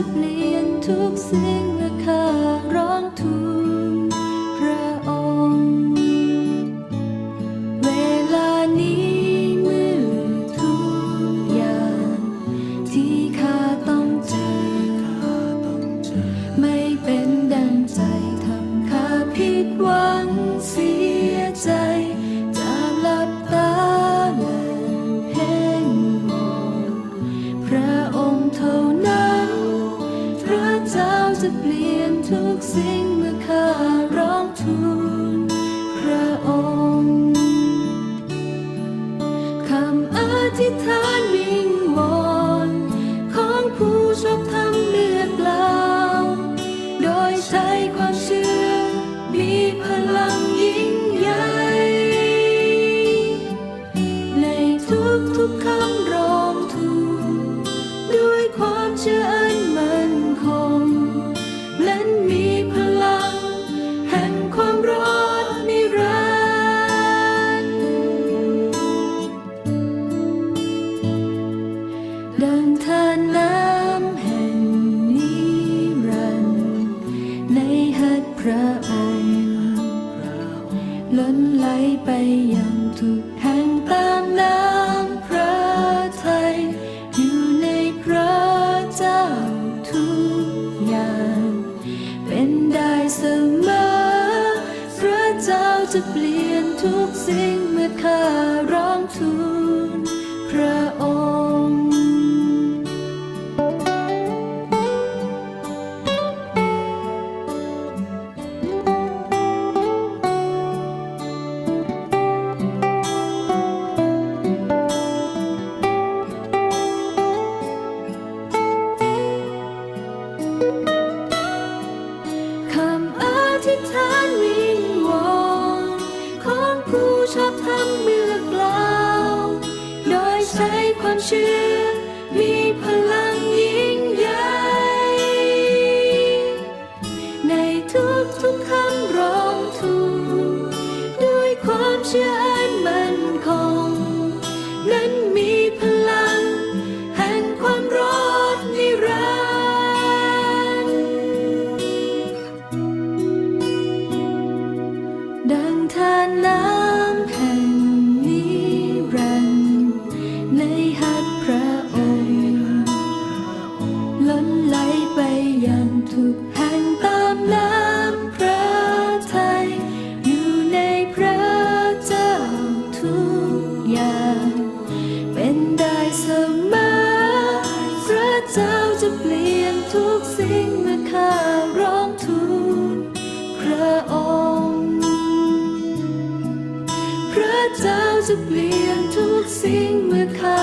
ะเปลี่ยนทุกสิ่ง ทุกสิ่งเมื่อข้าร้องทูลพระองค์คำอธิษฐานมี ทุกแห่งตามน้ำพระทัยอยู่ในพระเจ้าทุกอย่าง เป็นได้เสมอ พระเจ้าจะเปลี่ยนทุกสิ่งเมื่อข้าร้อ ชอบทำเมื่อกล่าว โดยใช้ความเชื่อมีพลัง จะเปลี่ยนทุกสิ่งเมื่อข้าร้องทูลพระองค์ พระเจ้าจะเปลี่ยนทุกสิ่งเมื่อข้า